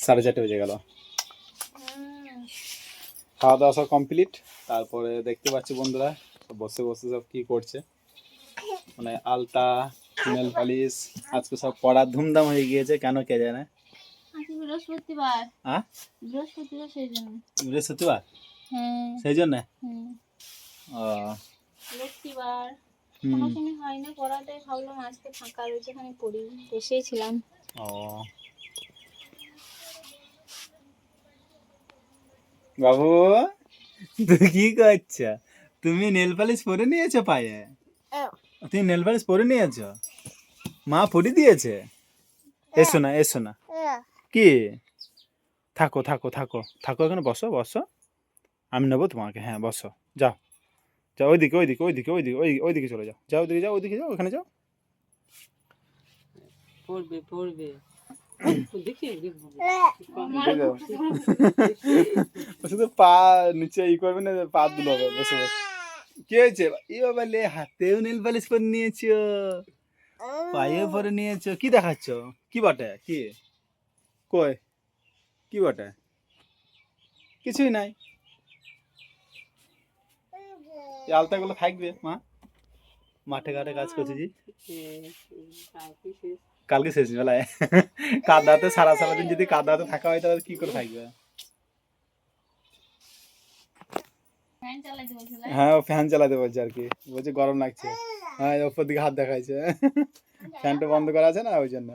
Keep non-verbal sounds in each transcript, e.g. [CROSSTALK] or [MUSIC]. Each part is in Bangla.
সাড়ে চারটে বেজে গেল। খাওয়া দাওয়া সব কমপ্লিট তারপরে দেখতে পাচ্ছি বন্ধুরা বসে বসে সব কি করছে। মানে আলতা নেল পালিশ আজকে সব পড়ার ধুমধাম হয়ে গিয়েছে কেন কে জানে? বৃহস্পতিবার। হ্যাঁ বৃহস্পতিবার সেই জন্য। বৃহস্পতিবার? হ্যাঁ। সেই জন্য? ও। হুম। কোনো সময় হয় না পড়াতে ভাবলাম আজকে ফাঁকা রয়েছে এখানে পড়ি বসেই ছিলাম। ও। বাবু তুই কি করছ? তুমি নেল পালিশ পরে নিয়েছো পায়ে? তুমি নেল পালিশ পরে নিয়েছো? মা পরে দিয়েছে? এসো না এসো না। কি? থাকো থাকো থাকো থাকো এখানে বসো বসো। আমি নেব তোমাকে হ্যাঁ বসো। যাও। যাও ওইদিকে ওইদিকে ওইদিকে ওইদিকে ওই ওইদিকে চলে যাও। যাও ওইদিকে যাও ওইদিকে যাও ওখানে যাও। পড়বে পড়বে। পা নিচে ই করবে না, পা দুলো বসে বসে। কি হয়েছে? ই বাবা লে, হাতেও নীল পালিশ করে নিয়েছো পায়ে পরে নিয়েছো, কি দেখাচ্ছ? কি বটে? কি? কই? কি বটে? কিছুই নাই। এই আলতাগুলো থাকবে, মা? মাঠে ঘাটে কাজ করছি জি। কালকে শেষ বেলায় কাদাতে সারা সারা দিন যদি কাদাতে থাকা হয় তাহলে কি করে থাকবে? ফ্যান হ্যাঁ ও ফ্যান চালাতে বলছে আর কি। বলছে গরম লাগছে। হ্যাঁ ওপর দিকে হাত দেখাইছে। ফ্যানটা বন্ধ করা আছে না ওই জন্য?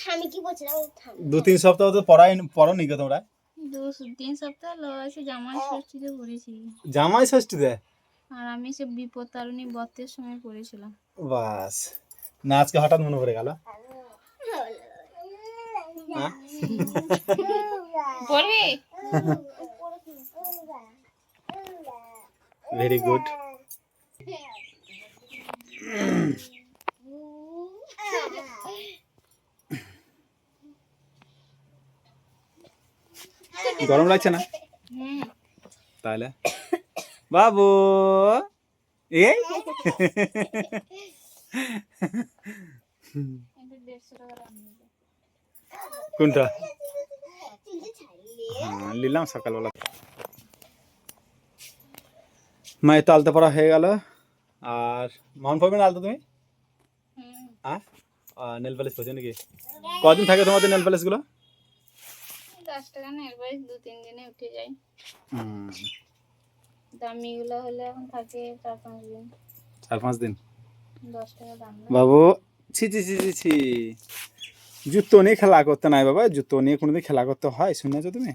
থামি দু তিন সপ্তাহ তো পড়াই পড়ো নি তোমরা? তিন সপ্তাহ লয়েছে জামাই ষষ্ঠীতে পড়েছি। জামাই ষষ্ঠীতে? আর আমি সে বিপদ তারণী বর্তের সময় পড়েছিলাম বাস। না আজকে হঠাৎ মনে পড়ে গেল? ভেরি গুড [LAUGHS] গরম লাগছে না? তাহলে? বাবু! এই। কোনটা? হ্যাঁ নিলাম সকালবেলা। মায়ের তো আলতা পড়া হয়ে গেল। আর মন পড়বে না আলতা তুমি? হ্যাঁ নেল পালিশ পড়ছে নাকি? কদিন থাকে তোমাদের নেল পালিশগুলো দশ টাকা নেল পালিশ দু তিন দিনে উঠে যায়। দামিগুলো হলে এখন থাকে চার পাঁচ দিন। চার পাঁচ দিন? দশ টাকা দাম বাবু ছি ছি ছি ছি ছি। জুতো নিয়ে খেলা করতে নাই বাবা জুতো নিয়ে কোনোদিন খেলা করতে হয় শুনেছো তুমি?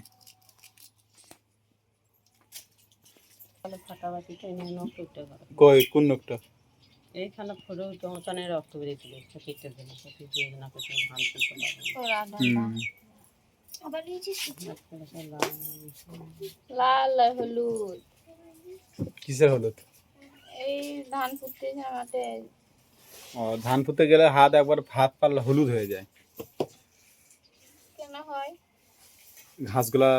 কই কোন এইখানে ফোড়েও তো অচানে রক্ত বেরিয়েছিল কেটে দিয়ে না করতে পারবে ওরা হুম আবার নিয়েছিস লাল হলুদ। কিসের হলুদ? এই ধান পুঁততে মাঠে ও ধান পুঁতে গেলে হাত একবার হাত পারলে হলুদ হয়ে যায়। কেন হয়? ঘাসগুলা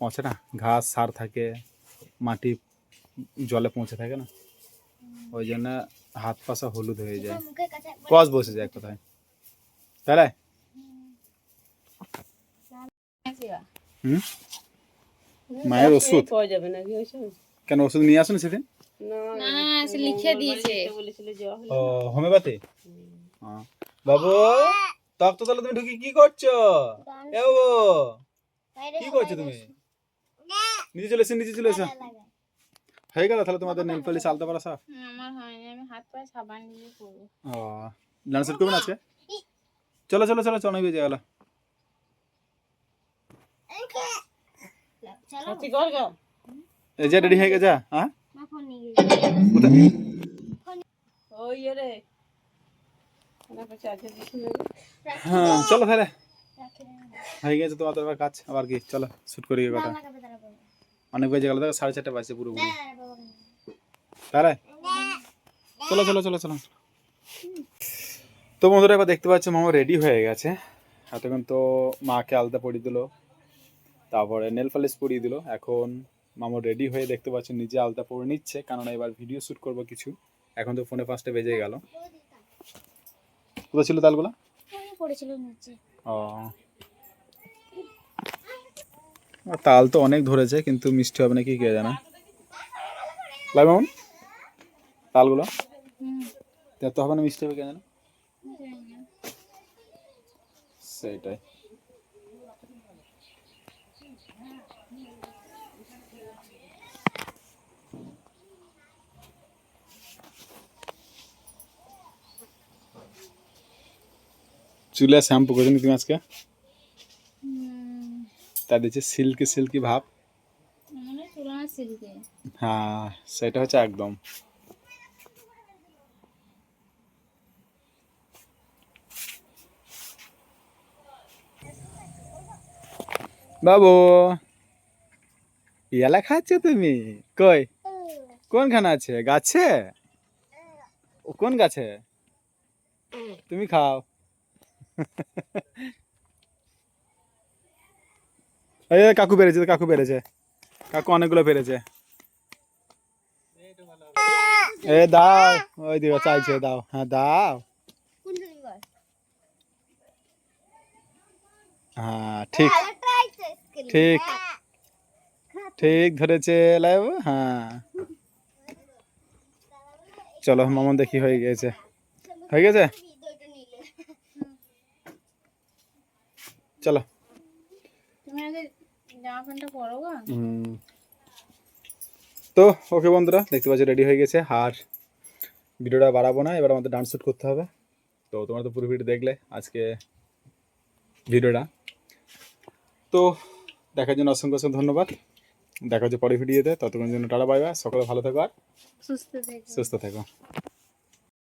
পৌঁছে না? ঘাস সার থাকে মাটি জলে পৌঁছে থাকে না? ওই জন্য হাত পাশা হলুদ হয়ে যায়। কস বসে যায় কোথায়। তাহলে? হুম? মায়ের ওষুধ পাওয়া যাবে না কি কেন ওষুধ নিয়ে আসুন সেদিন? না না সে লিখে দিয়েছে। ও হোমিওপ্যাথি? হ্যাঁ। বাবু তক তো তাহলে তুমি ঢুকি কি করছ? এ বাবু কি করছ তুমি? নিচে চলে এসো নিচে চলে এসো। হয়ে গেল তাহলে তোমাদের নেল পালিশ আলতা পারা সব? আমার হয়নি আমি হাত পায়ে সাবান দিয়ে করব। ও ডান্স সেট করবেন আজকে? চলো চলো চলো চলো বেজে গেল চলো সাথী কর গা এই যে রেডি হয়ে গেছে হ্যাঁ? হ্যাঁ চলো তাহলে। হয়ে গেছে তোমাদের এবার কাজ আবার কি? চলো শুট করি কথা। অনেক বেজে গেল দেখো সাড়ে চারটে বাজছে বাবা তাহলে? চলো চলো চলো চলো। তো বন্ধুরা এবার দেখতে পাচ্ছ মামা রেডি হয়ে গেছে। এতক্ষণ তো মাকে আলতা পরিয়ে দিল। তারপরে নেল পালিশ পরিয়ে দিল। এখন মামা রেডি হয়ে দেখতে পাচ্ছেন নিজে আলতা পরে নিচ্ছে কেননা এবার ভিডিও শ্যুট করব কিছু। এখন তো ফোনে ফার্স্টে বেজে গেল। কোথায় ছিল তালগুলো? পড়েছিল নিচে। ও। তাল তো অনেক ধরেছে কিন্তু মিষ্টি হবে না কি জানে? লাই মামুন তালগুলো? তো হবে না মিষ্টি হবে কে জানে? জানি চুলে শ্যাম্পু করেছ তুমি আজকে? তা দিচ্ছে সিল্কি সিল্কি ভাব। মনে হয় সেটা হচ্ছে একদম। বাবু ইয়ালা খাচ্ছ তুমি? কই? কোন কোনখানে আছে? গাছে? ও কোন গাছে? তুমি খাও। এই কাকু পেরেছে কাকু পেরেছে কাকু অনেকগুলো পেরেছে এ দাও, ওই দিকে চাইছে, দাও। হ্যাঁ দাও। হ্যাঁ ঠিক। ঠিক। ঠিক ধরেছে, লাইব। হ্যাঁ। চলো, মামন দেখি হয়ে গেছে হয়ে গেছে দুটো নিলে চলো। তো ওকে বন্ধুরা দেখতে পাচ্ছি রেডি হয়ে গেছে। আর ভিডিওটা বাড়াবো না এবার আমাদের ডান্স শুট করতে হবে। তো তোমরা তো পুরো ভিডিও দেখলে আজকে ভিডিওটা। তো দেখার জন্য অসংখ্য অসংখ্য ধন্যবাদ। দেখা হচ্ছে পরে ভিডিওতে। ততক্ষণ জন্য টাটা বাই বাই সকলে ভালো থেকো আর সুস্থ থেকে। সুস্থ থেকো।